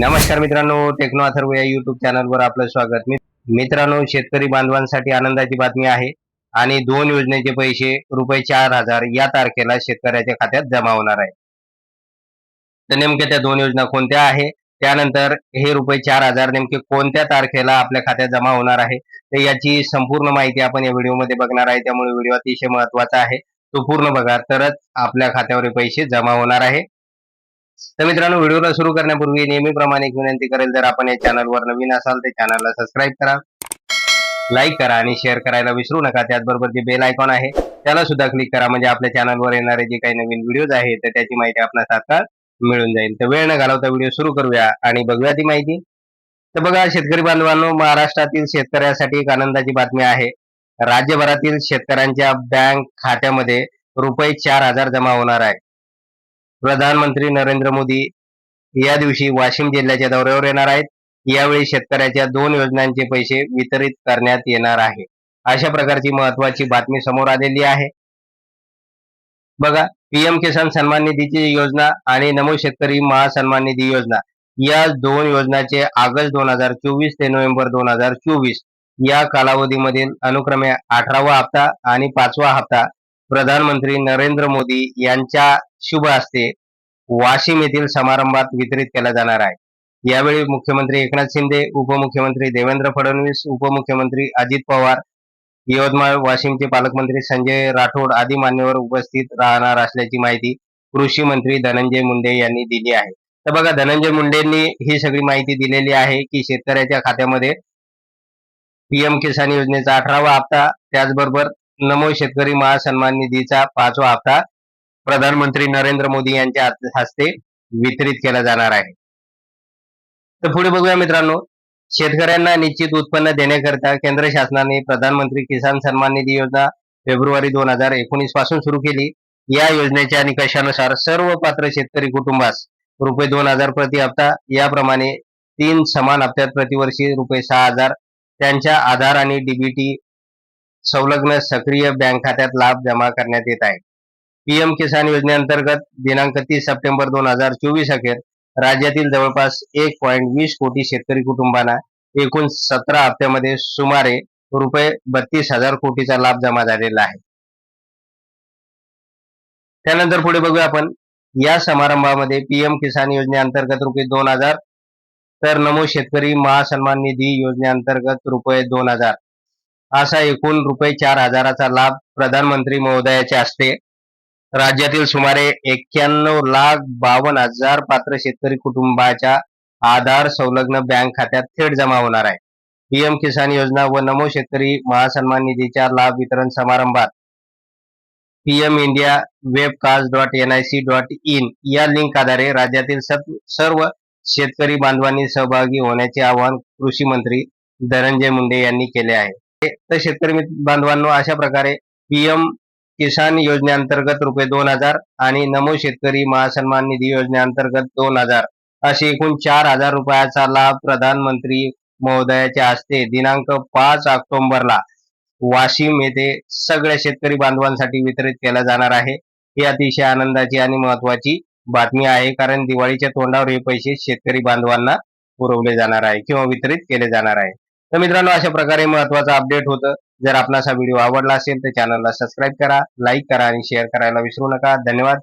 नमस्कार मित्रांनो टेक्नो अथर्व या युट्यूब चॅनलवर आपलं स्वागत. मी मित्रांनो शेतकरी बांधवांसाठी आनंदाची बातमी आहे आणि दोन योजनेचे पैसे रुपये चार हजार या तारखेला शेतकऱ्याच्या खात्यात जमा होणार आहे. तर नेमक्या त्या दोन योजना कोणत्या आहे? त्यानंतर हे रुपये चार हजार नेमके कोणत्या तारखेला आपल्या खात्यात जमा होणार आहे? तर याची संपूर्ण माहिती आपण या व्हिडिओमध्ये बघणार आहे. त्यामुळे व्हिडिओ अतिशय महत्त्वाचा आहे. तो पूर्ण बघा. तरच आपल्या खात्यावर पैसे जमा होणार आहे. तर मित्रांनो व्हिडिओला सुरू करण्यापूर्वी नेहमीप्रमाणे एक विनंती करेल जर आपण या चॅनलवर नवीन असाल तर चॅनलला सबस्क्राईब करा लाईक करा आणि शेअर करायला विसरू नका. त्याचबरोबर जे बेल आयकॉन आहे त्याला सुद्धा क्लिक करा. म्हणजे आपल्या चॅनलवर येणारे जे काही नवीन व्हिडिओज आहेत तर त्याची माहिती आपल्याला तात्काळ मिळून जाईल. तर वेळ न घालवता व्हिडिओ सुरू करूया आणि बघूया ती माहिती. तर बघा शेतकरी बांधवांनो महाराष्ट्रातील शेतकऱ्यासाठी एक आनंदाची बातमी आहे. राज्यभरातील शेतकऱ्यांच्या बँक खात्यामध्ये रुपये चार हजार जमा होणार आहे. प्रधानमंत्री नरेंद्र मोदी या दिवशी वाशिम जिल्ह्याच्या दौऱ्यावर येणार आहेत. यावेळी शेतकऱ्याच्या दोन योजनांचे पैसे वितरित करण्यात येणार आहे. अशा प्रकारची महत्वाची बातमी समोर आलेली आहे. बघा पीएम किसान सन्मान निधीची योजना आणि नमो शेतकरी महासन्मान निधी योजना या दोन योजनाचे ऑगस्ट दोन हजार चोवीस ते नोव्हेंबर दोन हजार चोवीस या कालावधीमधील अनुक्रमे अठरावा हप्ता आणि पाचवा हप्ता प्रधानमंत्री नरेंद्र मोदी यांच्या शुभ हस्ते वाशिम येथील समारंभात वितरित केला जाणार आहे. यावेळी मुख्यमंत्री एकनाथ शिंदे उपमुख्यमंत्री देवेंद्र फडणवीस उपमुख्यमंत्री अजित पवार यवतमाळ वाशिमचे पालकमंत्री संजय राठोड आदी मान्यवर उपस्थित राहणार असल्याची माहिती कृषी मंत्री धनंजय मुंडे यांनी दिली आहे. तर बघा धनंजय मुंडेंनी ही सगळी माहिती दिलेली आहे की शेतकऱ्याच्या खात्यामध्ये पीएम किसान योजनेचा अठरावा हप्ता त्याचबरोबर नमो शेतकरी महासन्मान निधीचा पाचवा हप्ता प्रधानमंत्री नरेंद्र मोदी यांच्या हस्ते वितरित केला जाणार आहे. तर पुढे बघूया मित्रांनो शेतकऱ्यांना निश्चित उत्पन्न देण्याकरिता केंद्र शासनाने प्रधानमंत्री किसान सन्मान निधी योजना फेब्रुवारी दोन हजार एकोणीसपासून सुरू केली. या योजनेच्या निकषानुसार सर्व पात्र शेतकरी कुटुंबास रुपये दोन हजार प्रति हप्ता याप्रमाणे तीन समान हप्त्यात प्रतिवर्षी रुपये सहा हजार त्यांच्या आधार आणि डीबीटी संलग्न सक्रिय बँक खात्यात लाभ जमा करण्यात येत आहे. पीएम किसान योजनेअंतर्गत दिनांक तीस सप्टेंबर दोन हजार चोवीस अखेर राज्यातील जवळपास एक पॉईंट वीस कोटी शेतकरी कुटुंबांना एकूण सतरा हप्त्यामध्ये सुमारे रुपये बत्तीस हजार कोटीचा लाभ जमा झालेला आहे. त्यानंतर पुढे बघूया आपण. या समारंभामध्ये पीएम किसान योजनेअंतर्गत रुपये दोन हजार तर नमो शेतकरी महासन्मान निधी योजनेअंतर्गत रुपये दोन हजार असा एकूण रुपये चार हजाराचा लाभ प्रधानमंत्री महोदयाच्या हस्ते राज्यातील सुमारे एक्क्याण्णव लाख बावन्न हजार पात्र शेतकरी कुटुंबाच्या आधार संलग्न बँक खात्यात थेट जमा होणार आहे. पीएम किसान योजना व नमो शेतकरी महासन्मान निधीच्या लाभ वितरण समारंभात PM India webcast dot N I C dot in या लिंक आधारे राज्यातील सर्व- सर्व शेतकरी बांधवांनी सहभागी होण्याचे आवाहन कृषी मंत्री धनंजय मुंडे यांनी केले आहे. तर शेतकरी बांधवांनो अशा प्रकारे पीएम किसान योजनेअंतर्गत रुपये दोन हजार आणि नमो शेतकरी महासन्मान निधी योजनेअंतर्गत दोन हजार असे एकूण चार हजार रुपयाचा लाभ प्रधानमंत्री महोदयाच्या हस्ते दिनांक पाच ऑक्टोबरला वाशिम येथे सगळ्या शेतकरी बांधवांसाठी वितरित केला जाणार आहे. ही अतिशय आनंदाची आणि महत्वाची बातमी आहे कारण दिवाळीच्या तोंडावर हे पैसे शेतकरी बांधवांना पुरवले जाणार आहे किंवा वितरित केले जाणार आहे. तर मित्रांनो अशा प्रकारे महत्वाचं अपडेट होतं. जर आपणास हा व्हिडिओ आवडला असेल तर चॅनलला सबस्क्राईब करा लाईक करा आणि शेअर करायला विसरू नका. धन्यवाद.